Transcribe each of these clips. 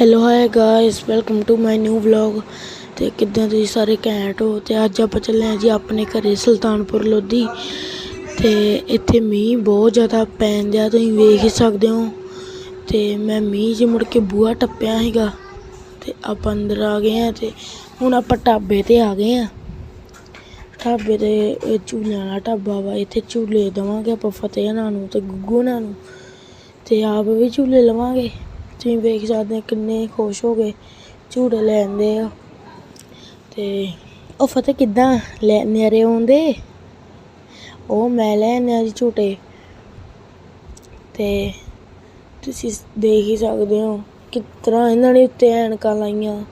Hello hi guys welcome to my new vlog ਤੇ ਕਿੱਦਾਂ ਤੁਸੀਂ ਸਾਰੇ ਘੈਂਟ ਹੋ? ਤੇ ਅੱਜ ਆਪਾਂ ਚੱਲੇ ਹਾਂ ਜੀ ਆਪਣੇ ਘਰੇ ਸੁਲਤਾਨਪੁਰ ਲੋਧੀ। ਤੇ ਇੱਥੇ ਮੀਂਹ ਬਹੁਤ ਜ਼ਿਆਦਾ ਪੈਣ ਦਿਆ, ਤੁਸੀਂ ਵੇਖ ਹੀ ਸਕਦੇ ਹੋ। ਤੇ ਮੈਂ ਮੀਂਹ 'ਚ ਮੁੜ ਕੇ ਬੂਹਾ ਟੱਪਿਆ ਸੀਗਾ। ਤੇ ਆਪਾਂ ਅੰਦਰ ਆ ਗਏ ਆ ਤੇ ਹੁਣ ਆਪਾਂ ਢਾਬੇ ਤੇ ਆ ਗਏ ਆ ਢਾਬੇ ਤੇ ਝੂਲਿਆਂ ਵਾਲਾ ਢਾਬਾ ਵਾ, ਇੱਥੇ ਝੂਲੇ ਦੇਵਾਂਗੇ ਆਪਾਂ ਫਤਿਹ ਉਹਨਾਂ ਨੂੰ ਤੇ ਗੁੱਗੂ ਉਹਨਾਂ ਨੂੰ ਤੇ ਆਪ ਵੀ ਝੂਲੇ ਲਵਾਂਗੇ। ਤੁਸੀਂ ਵੇਖ ਸਕਦੇ ਕਿੰਨੇ ਖੁਸ਼ ਹੋ ਗਏ ਝੂਟੇ ਲੈਂਦੇ ਆ। ਤੇ ਉਹ ਫਤਿਹ ਕਿੱਦਾਂ ਲੈ, ਨਿਆਰੇ ਆਉਂਦੇ? ਉਹ ਮੈਂ ਲੈਣੇ ਜੀ ਝੂਟੇ। ਤੇ ਤੁਸੀਂ ਦੇਖ ਹੀ ਸਕਦੇ ਹੋ ਕਿਸ ਤਰ੍ਹਾਂ ਇਹਨਾਂ ਨੇ ਉੱਤੇ ਐਨਕਾਂ ਲਾਈਆਂ।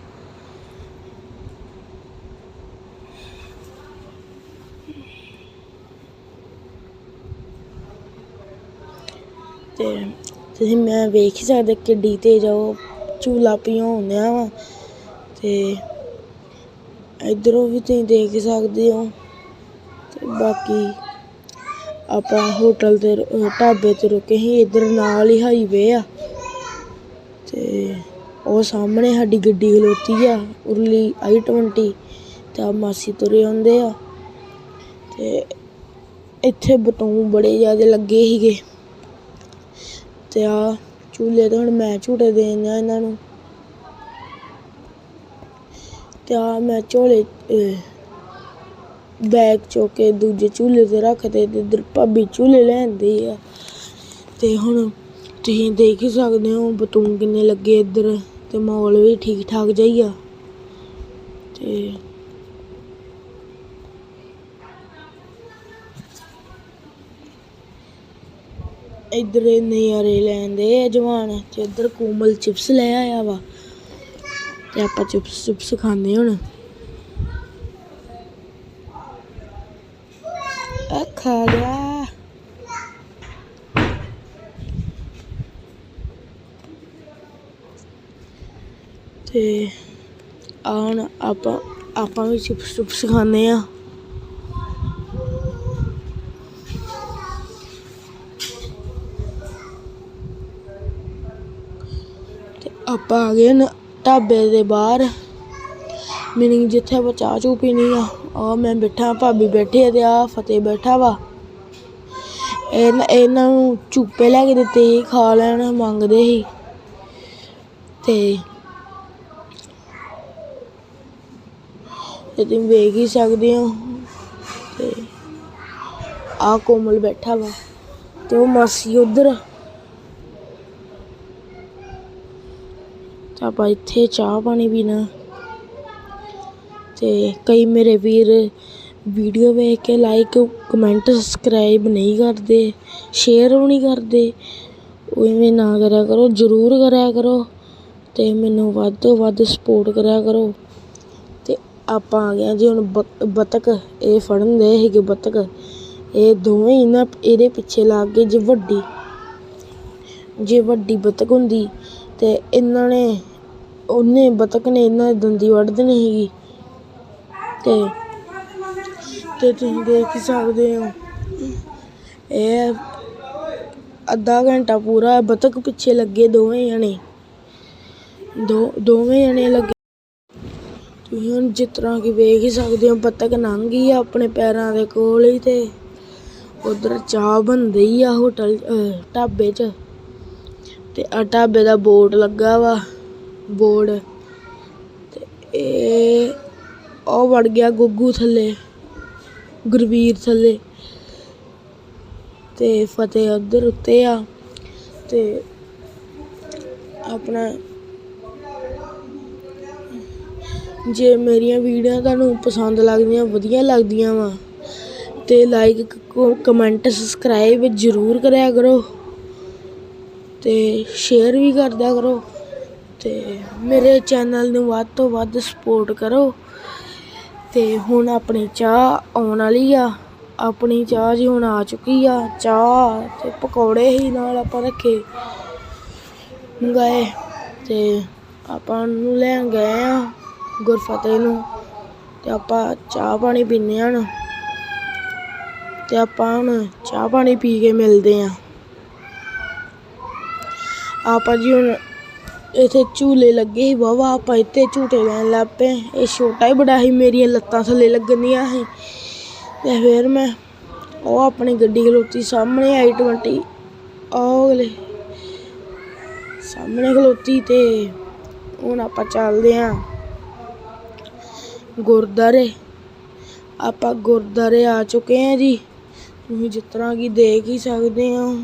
ਤੇ ਤੁਸੀਂ ਮੈਂ ਵੇਖ ਹੀ ਸਕਦੇ ਕਿੱਡੀ ਤੇਜ਼ ਆ, ਉਹ ਝੂਲਾ ਭਿਉਣਿਆ ਵਾ। ਤੇ ਇਧਰੋਂ ਵੀ ਤੁਸੀਂ ਦੇਖ ਸਕਦੇ ਹੋ। ਤੇ ਬਾਕੀ ਆਪਾਂ ਹੋਟਲ ਤੇ ਢਾਬੇ ਤੇ ਰੁਕੇ ਸੀ, ਇਧਰ ਨਾਲ ਹੀ ਹਾਈਵੇ ਆ। ਤੇ ਉਹ ਸਾਹਮਣੇ ਸਾਡੀ ਗੱਡੀ ਖਲੋਤੀ ਆ, ਉਰਲੀ ਆਈ 20 ਤੇ ਆ ਮਾਸੀ ਤੁਰੇ ਆਉਂਦੇ ਆ। ਤੇ ਇੱਥੇ ਬਤੌਂ ਬੜੇ ਜ਼ਿਆਦਾ ਲੱਗੇ ਸੀਗੇ। ਤੇ ਆ ਝੂਲੇ ਤੇ ਹੁਣ ਮੈਂ ਝੂਟੇ ਦੇਣ ਇਹਨਾਂ ਨੂੰ। ਤੇ ਆ ਮੈਂ ਝੋਲੇ ਬੈਗ ਚੁੱਕ ਕੇ ਦੂਜੇ ਝੂਲੇ ਤੇ ਰੱਖਦੇ ਤੇ ਇਧਰ ਭਾਬੀ ਝੂਲੇ ਲੈਂਦੀ ਆ। ਤੇ ਹੁਣ ਤੁਸੀਂ ਦੇਖ ਹੀ ਸਕਦੇ ਹੋ ਬਤੂਨ ਕਿੰਨੇ ਲੱਗੇ ਇੱਧਰ ਤੇ ਮਾਹੌਲ ਵੀ ਠੀਕ ਠਾਕ ਜਾਈ ਆ। ਤੇ ਇੱਧਰ ਨਜ਼ਾਰੇ ਲੈਂਦੇ ਆ ਜਵਾਨ, ਤੇ ਇੱਧਰ ਕੋਮਲ ਚਿਪਸ ਲੈ ਆਇਆ ਵਾ। ਤੇ ਆਪਾਂ ਚਿਪਸ ਚਿਪਸ ਖਾਂਦੇ ਹੁਣ। ਆ ਖਾ ਗਿਆ ਤੇ ਆ ਆਪਾਂ ਆਪਾਂ ਵੀ ਚਿਪਸ ਚਿਪਸ ਖਾਂਦੇ ਆ। ਆਪਾਂ ਆ ਗਏ ਨਾ ਢਾਬੇ ਦੇ ਬਾਹਰ। ਮੀਨਿੰਗ ਜਿੱਥੇ ਆਪਾਂ ਚਾਹ ਚੂ ਪੀਣੀ ਆ ਆ ਮੈਂ ਬੈਠਾ, ਭਾਬੀ ਬੈਠੀ ਆ ਤੇ ਆ ਫਤਿਹ ਬੈਠਾ ਵਾ। ਇਹਨਾਂ ਇਹਨਾਂ ਨੂੰ ਚੁੱਪੇ ਲੈ ਕੇ ਦਿੱਤੇ ਸੀ, ਖਾ ਲੈਣ ਮੰਗਦੇ ਸੀ। ਤੇ ਤੇ ਤੁਸੀਂ ਵੇਖ ਹੀ ਸਕਦੇ ਹੋ ਤੇ ਆ ਕੋਮਲ ਬੈਠਾ ਵਾ ਤੇ ਉਹ ਮਾਸੀ ਉਧਰ ਆਪਾਂ ਇੱਥੇ ਚਾਹ ਪਾਣੀ ਪੀਣਾ। ਤੇ ਕਈ ਮੇਰੇ ਵੀਰ ਵੀਡੀਓ ਵੇਖ ਕੇ ਲਾਈਕ ਕਮੈਂਟ ਸਬਸਕ੍ਰਾਈਬ ਨਹੀਂ ਕਰਦੇ ਸ਼ੇਅਰ ਵੀ ਨਹੀਂ ਕਰਦੇ। ਉਵੇਂ ਨਾ ਕਰਿਆ ਕਰੋ, ਜਰੂਰ ਕਰਿਆ ਕਰੋ ਤੇ ਮੈਨੂੰ ਵੱਧ ਤੋਂ ਵੱਧ ਸਪੋਰਟ ਕਰਿਆ ਕਰੋ। ਤੇ ਆਪਾਂ ਆ ਗਏ ਹਾਂ ਜੀ ਹੁਣ ਬ- ਬਤਕ, ਇਹ ਫੜਨ ਦੇ ਸੀਗੇ ਬਤਕ। ਇਹ ਦੋਵੇਂ ਹੀ ਨਾ ਇਹਦੇ ਪਿੱਛੇ ਲੱਗ ਗਏ ਜੇ ਵੱਡੀ। ਜੇ ਵੱਡੀ ਬਤਕ ਹੁੰਦੀ ਤੇ ਇਹਨਾਂ ਨੇ ਉਹਨੇ ਬਤਕ ਨੇ ਇਹਨਾਂ ਦੀ ਦੰਦੀ ਵੱਢ ਦੇਣੀ ਸੀਗੀ। ਤੇ ਤੇ ਤੁਸੀਂ ਦੇਖ ਹੀ ਸਕਦੇ ਹੋ। ਇਹ ਅੱਧਾ ਘੰਟਾ ਪੂਰਾ ਬਤਕ ਪਿੱਛੇ ਲੱਗੇ ਦੋਵੇਂ ਜਣੇ। ਦੋ, ਦੋਵੇਂ ਜਣੇ ਲੱਗੇ। ਤੁਸੀਂ ਹੁਣ ਜਿਸ ਤਰ੍ਹਾਂ ਕਿ ਵੇਖ ਹੀ ਸਕਦੇ ਹੋ, ਬਤਕ ਲੰਘ ਗਈ ਆ ਆਪਣੇ ਪੈਰਾਂ ਦੇ ਕੋਲ ਹੀ ਤੇ ਉਧਰ ਚਾਹ ਬਣਦੀ ਆ ਹੋਟਲ ਢਾਬੇ 'ਚ। ਤੇ ਆ ਢਾਬੇ ਦਾ ਬੋਰਡ ਲੱਗਾ ਵਾ। ਬੋਰਡ। ਤੇ ਇਹ ਉਹ ਵੜ ਗਿਆ ਗੁੱਗੂ ਥੱਲੇ, ਗੁਰਵੀਰ ਥੱਲੇ। ਤੇ ਫਤਿਹ ਉਧਰ ਉੱਤੇ ਆ। ਤੇ ਆਪਣਾ ਜੇ ਮੇਰੀਆਂ ਵੀਡੀਓ ਤੁਹਾਨੂੰ ਪਸੰਦ ਲੱਗਦੀਆਂ, ਵਧੀਆ ਲੱਗਦੀਆਂ ਵਾ, ਤੇ ਲਾਈਕ ਕਮੈਂਟ ਸਬਸਕ੍ਰਾਈਬ ਜ਼ਰੂਰ ਕਰਿਆ ਕਰੋ। ਤੇ ਸ਼ੇਅਰ ਵੀ ਕਰਦਿਆ ਕਰੋ। ਤੇ ਮੇਰੇ ਚੈਨਲ ਨੂੰ ਵੱਧ ਤੋਂ ਵੱਧ ਸਪੋਰਟ ਕਰੋ। ਤੇ ਹੁਣ ਆਪਣੀ ਚਾਹ ਆਉਣ ਵਾਲੀ ਆ। ਆਪਣੀ ਚਾਹ ਜੀ ਹੁਣ ਆ ਚੁੱਕੀ ਆ। ਚਾਹ ਤੇ ਪਕੌੜੇ ਹੀ ਨਾਲ ਆਪਾਂ ਰੱਖੇ, ਮੰਗਾਏ ਤੇ ਆਪਾਂ ਨੂੰ ਲੈਣ ਗਏ ਆ ਗੁਰਫਤਿਹ ਨੂੰ। ਤੇ ਆਪਾਂ ਚਾਹ ਪਾਣੀ ਪੀਨੇ ਆ ਹੁਣ। ਤੇ ਆਪਾਂ ਹੁਣ ਚਾਹ ਪਾਣੀ ਪੀ ਕੇ ਮਿਲਦੇ ਆ ਆਪਾਂ ਜੀ ਹੁਣ ਇੱਥੇ ਝੂਲੇ ਲੱਗੇ ਸੀ ਵਾਵਾ ਆਪਾਂ ਇੱਥੇ ਝੂਟੇ ਲੈਣ ਲੱਗ ਪਏ ਇਹ ਛੋਟਾ ਹੀ ਬੜਾ ਸੀ, ਮੇਰੀਆਂ ਲੱਤਾਂ ਥੱਲੇ ਲੱਗਣੀਆਂ ਸੀ। ਤੇ ਫਿਰ ਮੈਂ ਉਹ ਆਪਣੀ ਗੱਡੀ ਖਲੋਤੀ ਸਾਹਮਣੇ ਆਈ 20 ਉਹ ਅਗਲੇ ਸਾਹਮਣੇ ਖਲੋਤੀ ਤੇ ਹੁਣ ਆਪਾਂ ਚੱਲਦੇ ਆਂ ਗੁਰਦਾਰੇ ਆਪਾਂ ਗੁਰਦਾਰੇ ਆ ਚੁੱਕੇ ਆਂ ਜੀ। ਤੁਸੀਂ ਜਿਸ ਤਰ੍ਹਾਂ ਕਿ ਦੇਖ ਹੀ ਸਕਦੇ ਹੋ।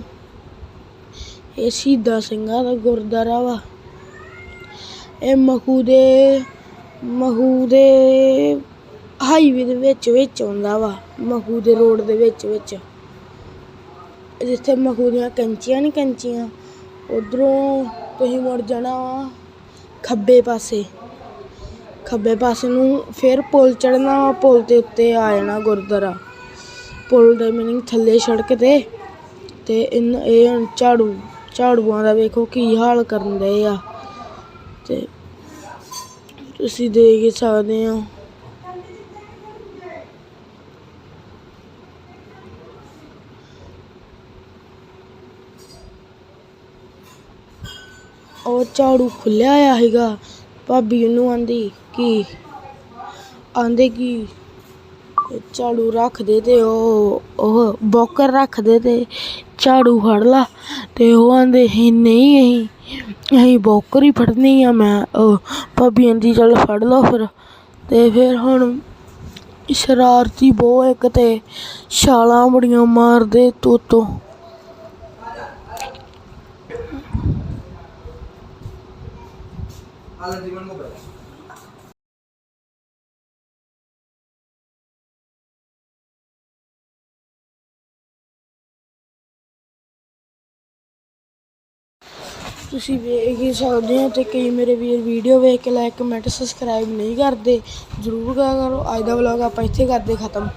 ਇਹ ਸ਼ਹੀਦਾਂ ਸਿੰਘਾਂ ਦਾ ਗੁਰਦੁਆਰਾ ਵਾ। ਇਹ ਮਖੂ ਦੇ ਮਖੂ ਦੇ ਹਾਈਵੇ ਦੇ ਵਿੱਚ ਵਿੱਚ ਆਉਂਦਾ ਵਾ ਮਖੂ ਦੇ ਰੋਡ ਦੇ ਵਿੱਚ ਵਿੱਚ। ਜਿੱਥੇ ਮਖੂ ਦੀਆਂ ਕੰਚੀਆਂ ਨਹੀਂ ਕੰਚੀਆਂ, ਉਧਰੋਂ ਤੁਸੀਂ ਮੁੜ ਜਾਣਾ ਵਾ ਖੱਬੇ ਪਾਸੇ। ਖੱਬੇ ਪਾਸੇ ਨੂੰ ਫਿਰ ਪੁਲ ਚੜਨਾ ਵਾ, ਪੁਲ ਦੇ ਉੱਤੇ ਆ ਜਾਣਾ ਗੁਰਦੁਆਰਾ। ਪੁਲ ਦੇ ਮੀਨਿੰਗ ਥੱਲੇ ਸੜਕ ਤੇ ਤੇ ਇਹ ਝਾੜੂ, ਝਾੜੂਆਂ ਦਾ ਵੇਖੋ ਕੀ ਹਾਲ ਕਰਨ ਦੇ ਆ। ਤੇ ਤੁਸੀਂ ਦੇਖ ਹੀ ਸਕਦੇ ਹੋ। ਉਹ ਝਾੜੂ ਖੁੱਲਿਆ ਆ ਹੈਗਾ ਭਾਬੀ ਉਹਨੂੰ ਆਂਦੀ ਕਿ ਆਂਦੇ ਕਿ ਝਾੜੂ ਰੱਖ ਦੇ ਤੇ ਉਹ ਉਹ ਬੋਕਰ ਰੱਖ ਦੇ ਤੇ ਝਾੜੂ ਫੜ ਲਾ। ਤੇ ਉਹ ਆਂਦੇ, ਹੀ, ਨਹੀਂ, ਅਸੀਂ ਅਸੀਂ ਬੋਕਰ ਫੜਨੀ ਆ। ਮੈਂ ਭਾਬੀ ਆਂਦੀ, ਚੱਲ ਫੜ ਲਓ ਫਿਰ। ਤੇ ਫਿਰ ਹੁਣ ਸ਼ਰਾਰਤੀ ਬਹੁਤ ਇੱਕ ਤੇ ਛਾਲਾਂ ਬੜੀਆਂ ਮਾਰਦੇ ਤੋਤੋਂ। ਤੁਸੀਂ ਵੇਖ ਹੀ ਸਕਦੇ ਹੋ ਤੇ ਕਈ ਮੇਰੇ ਵੀਰ ਵੀਡੀਓ ਵੇਖ ਕੇ ਲਾਈਕ ਕਮੈਂਟ ਸਬਸਕ੍ਰਾਈਬ ਨਹੀਂ ਕਰਦੇ। ਜਰੂਰ ਕਰਿਆ ਕਰੋ, ਅੱਜ ਦਾ ਵਲੌਗ ਆਪਾਂ ਇੱਥੇ ਕਰਦੇ ਖਤਮ।